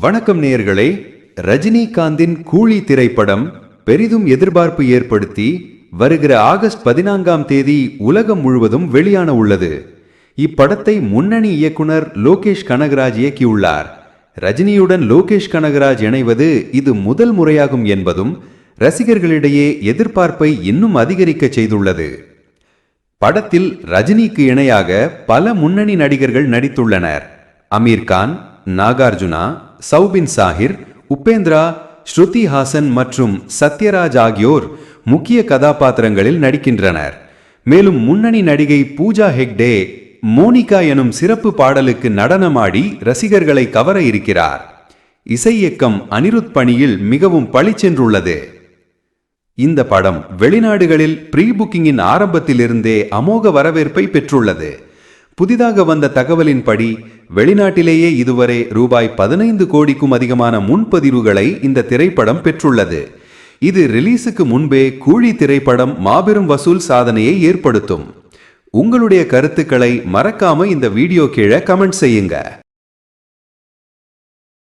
வணக்கம் நேயர்களே. ரஜினிகாந்தின் கூலி திரைப்படம் பெரிதும் எதிர்பார்ப்பு ஏற்படுத்தி வருகிற ஆகஸ்ட் பதினான்காம் தேதி உலகம் முழுவதும் வெளியான உள்ளது. இப்படத்தை முன்னணி இயக்குனர் லோகேஷ் கனகராஜ் இயக்கியுள்ளார். ரஜினியுடன் லோகேஷ் கனகராஜ் இணைவது இது முதல் முறையாகும் என்பதும் ரசிகர்களிடையே எதிர்பார்ப்பை இன்னும் அதிகரிக்க செய்துள்ளது. படத்தில் ரஜினிக்கு இணையாக பல முன்னணி நடிகர்கள் நடித்துள்ளனர். அமீர் கான் நாகார்ஜுனா சௌபின் சாஹிர் உபேந்திரா ஸ்ருதி ஹாசன் மற்றும் சத்யராஜ் ஆகியோர் முக்கிய கதாபாத்திரங்களில் நடிக்கின்றனர். மேலும் முன்னணி நடிகை பூஜா ஹெக்டே மோனிகா எனும் சிறப்பு பாடலுக்கு நடனமாடி ரசிகர்களை கவர இருக்கிறார். இசை இயக்கம் அனிருத் பணியில் மிகவும் பளிச்சென்றுள்ளது இந்த படம் வெளிநாடுகளில் ப்ரீ புக்கிங்கின் ஆரம்பத்திலிருந்தே அமோக வரவேற்பை பெற்றுள்ளது. புதிதாக வந்த தகவலின்படி வெளிநாட்டிலேயே இதுவரை ரூபாய் பதினைந்து கோடிக்கும் அதிகமான முன்பதிவுகளை இந்த திரைப்படம் பெற்றுள்ளது. இது ரிலீஸுக்கு முன்பே கூலி திரைப்படம் மாபெரும் வசூல் சாதனையை ஏற்படுத்தும். உங்களுடைய கருத்துக்களை மறக்காம இந்த வீடியோ கீழே கமெண்ட் செய்யுங்க.